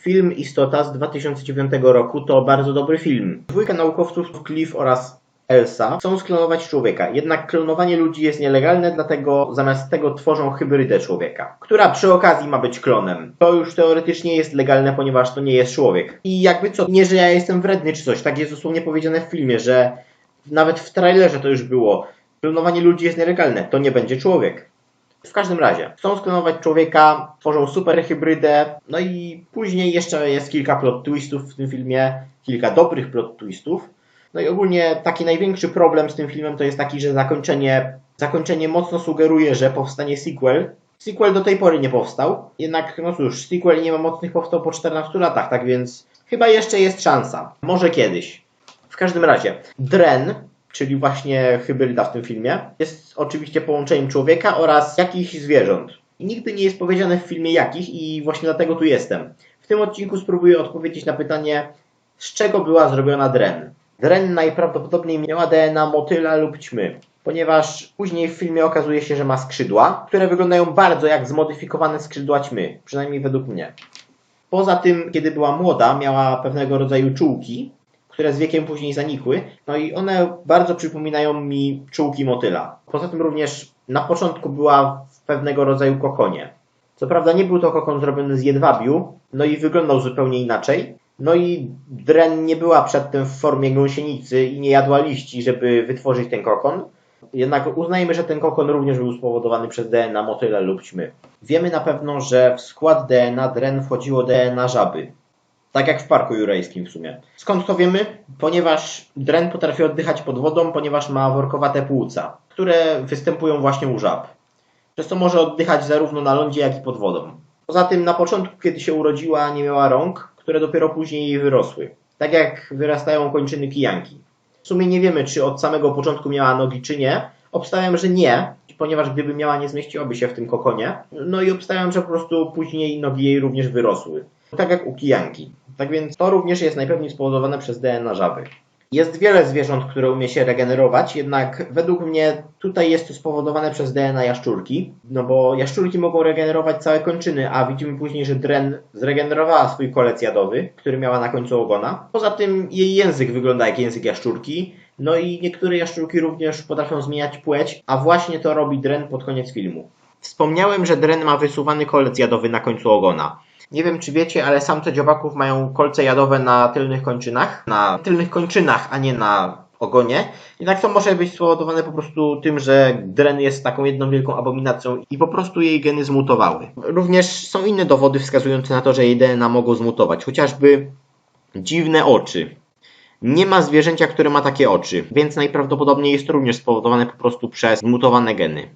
Film Istota z 2009 roku to bardzo dobry film. Dwójka naukowców Cliff oraz Elsa chcą sklonować człowieka, jednak klonowanie ludzi jest nielegalne, dlatego zamiast tego tworzą hybrydę człowieka, która przy okazji ma być klonem. To już teoretycznie jest legalne, ponieważ to nie jest człowiek. I jakby co, nie że ja jestem wredny czy coś, tak jest dosłownie powiedziane w filmie, że nawet w trailerze to już było. Klonowanie ludzi jest nielegalne, to nie będzie człowiek. W każdym razie, chcą sklonować człowieka, tworzą super hybrydę, no i później jeszcze jest kilka plot twistów w tym filmie, kilka dobrych plot twistów. No i ogólnie taki największy problem z tym filmem to jest taki, że zakończenie, zakończenie mocno sugeruje, że powstanie sequel. Sequel do tej pory nie powstał, jednak no cóż, sequel nie ma mocnych powstał po 14 latach, tak więc chyba jeszcze jest szansa. Może kiedyś. W każdym razie, Dren, czyli właśnie hybryda w tym filmie, jest oczywiście połączeniem człowieka oraz jakichś zwierząt. I nigdy nie jest powiedziane w filmie jakich i właśnie dlatego tu jestem. W tym odcinku spróbuję odpowiedzieć na pytanie, z czego była zrobiona Dren. Dren najprawdopodobniej miała DNA motyla lub ćmy, ponieważ później w filmie okazuje się, że ma skrzydła, które wyglądają bardzo jak zmodyfikowane skrzydła ćmy, przynajmniej według mnie. Poza tym, kiedy była młoda, miała pewnego rodzaju czułki, które z wiekiem później zanikły, no i one bardzo przypominają mi czułki motyla. Poza tym również na początku była w pewnego rodzaju kokonie. Co prawda nie był to kokon zrobiony z jedwabiu, no i wyglądał zupełnie inaczej. No i Dren nie była przedtem w formie gąsienicy i nie jadła liści, żeby wytworzyć ten kokon. Jednak uznajmy, że ten kokon również był spowodowany przez DNA motyla lub ćmy. Wiemy na pewno, że w skład DNA Dren wchodziło DNA żaby. Tak jak w parku jurajskim w sumie. Skąd to wiemy? Ponieważ dren potrafi oddychać pod wodą, ponieważ ma workowate płuca, które występują właśnie u żab. Przez to może oddychać zarówno na lądzie, jak i pod wodą. Poza tym na początku, kiedy się urodziła, nie miała rąk, które dopiero później jej wyrosły. Tak jak wyrastają kończyny kijanki. W sumie nie wiemy, czy od samego początku miała nogi, czy nie. Obstawiam, że nie, ponieważ gdyby miała, nie zmieściłaby się w tym kokonie. No i obstawiam, że po prostu później nogi jej również wyrosły. Tak jak u kijanki. Tak więc to również jest najpewniej spowodowane przez DNA żaby. Jest wiele zwierząt, które umie się regenerować, jednak według mnie tutaj jest to spowodowane przez DNA jaszczurki, no bo jaszczurki mogą regenerować całe kończyny, a widzimy później, że Dren zregenerowała swój kolec jadowy, który miała na końcu ogona. Poza tym jej język wygląda jak język jaszczurki, no i niektóre jaszczurki również potrafią zmieniać płeć, a właśnie to robi Dren pod koniec filmu. Wspomniałem, że Dren ma wysuwany kolec jadowy na końcu ogona. Nie wiem, czy wiecie, ale samce dziobaków mają kolce jadowe na tylnych kończynach. Na tylnych kończynach, a nie na ogonie. Jednak to może być spowodowane po prostu tym, że Dren jest taką jedną wielką abominacją i po prostu jej geny zmutowały. Również są inne dowody wskazujące na to, że jej DNA mogą zmutować. Chociażby dziwne oczy. Nie ma zwierzęcia, które ma takie oczy, więc najprawdopodobniej jest to również spowodowane po prostu przez zmutowane geny.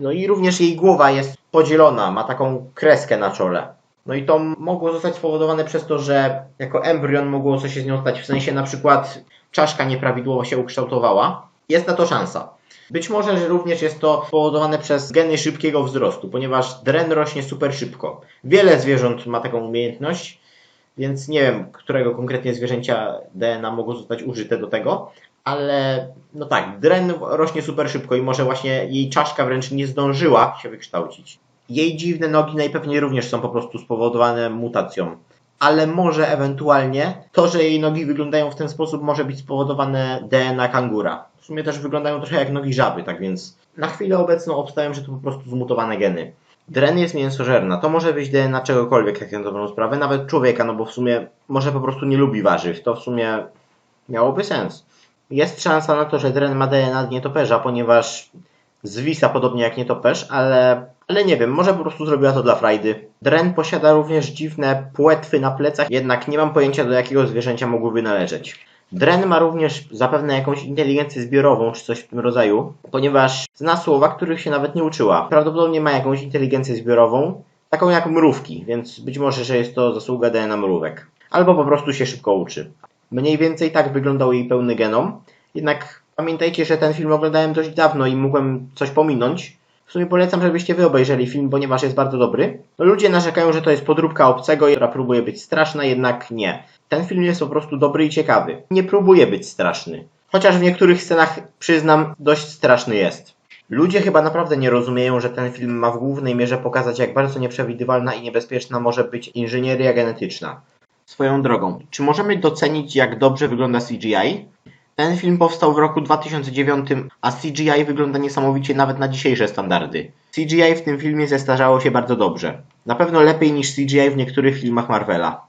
No i również jej głowa jest podzielona, ma taką kreskę na czole. No i to mogło zostać spowodowane przez to, że jako embrion mogło coś się z nią stać, w sensie na przykład czaszka nieprawidłowo się ukształtowała. Jest na to szansa. Być może, że również jest to spowodowane przez geny szybkiego wzrostu, ponieważ dren rośnie super szybko. Wiele zwierząt ma taką umiejętność, więc nie wiem, którego konkretnie zwierzęcia DNA mogło zostać użyte do tego, ale no tak, dren rośnie super szybko i może właśnie jej czaszka wręcz nie zdążyła się wykształcić. Jej dziwne nogi najpewniej również są po prostu spowodowane mutacją. Ale może ewentualnie to, że jej nogi wyglądają w ten sposób, może być spowodowane DNA kangura. W sumie też wyglądają trochę jak nogi żaby, tak więc na chwilę obecną obstawiam, że to po prostu zmutowane geny. Dren jest mięsożerna. To może być DNA czegokolwiek, tak na dobrą sprawę, nawet człowieka, no bo w sumie może po prostu nie lubi warzyw. To w sumie miałoby sens. Jest szansa na to, że Dren ma DNA nietoperza, ponieważ zwisa podobnie jak nietoperz, ale, ale nie wiem, może po prostu zrobiła to dla frajdy. Dren posiada również dziwne płetwy na plecach, jednak nie mam pojęcia do jakiego zwierzęcia mogłyby należeć. Dren ma również zapewne jakąś inteligencję zbiorową czy coś w tym rodzaju, ponieważ zna słowa, których się nawet nie uczyła. Prawdopodobnie ma jakąś inteligencję zbiorową, taką jak mrówki, więc być może, że jest to zasługa DNA mrówek. Albo po prostu się szybko uczy. Mniej więcej tak wyglądał jej pełny genom, jednak pamiętajcie, że ten film oglądałem dość dawno i mogłem coś pominąć. W sumie polecam, żebyście wy obejrzeli film, ponieważ jest bardzo dobry. Ludzie narzekają, że to jest podróbka obcego, która próbuje być straszna, jednak nie. Ten film jest po prostu dobry i ciekawy. Nie próbuje być straszny. Chociaż w niektórych scenach, przyznam, dość straszny jest. Ludzie chyba naprawdę nie rozumieją, że ten film ma w głównej mierze pokazać, jak bardzo nieprzewidywalna i niebezpieczna może być inżynieria genetyczna. Swoją drogą, czy możemy docenić, jak dobrze wygląda CGI? Ten film powstał w roku 2009, a CGI wygląda niesamowicie nawet na dzisiejsze standardy. CGI w tym filmie zestarzało się bardzo dobrze. Na pewno lepiej niż CGI w niektórych filmach Marvela.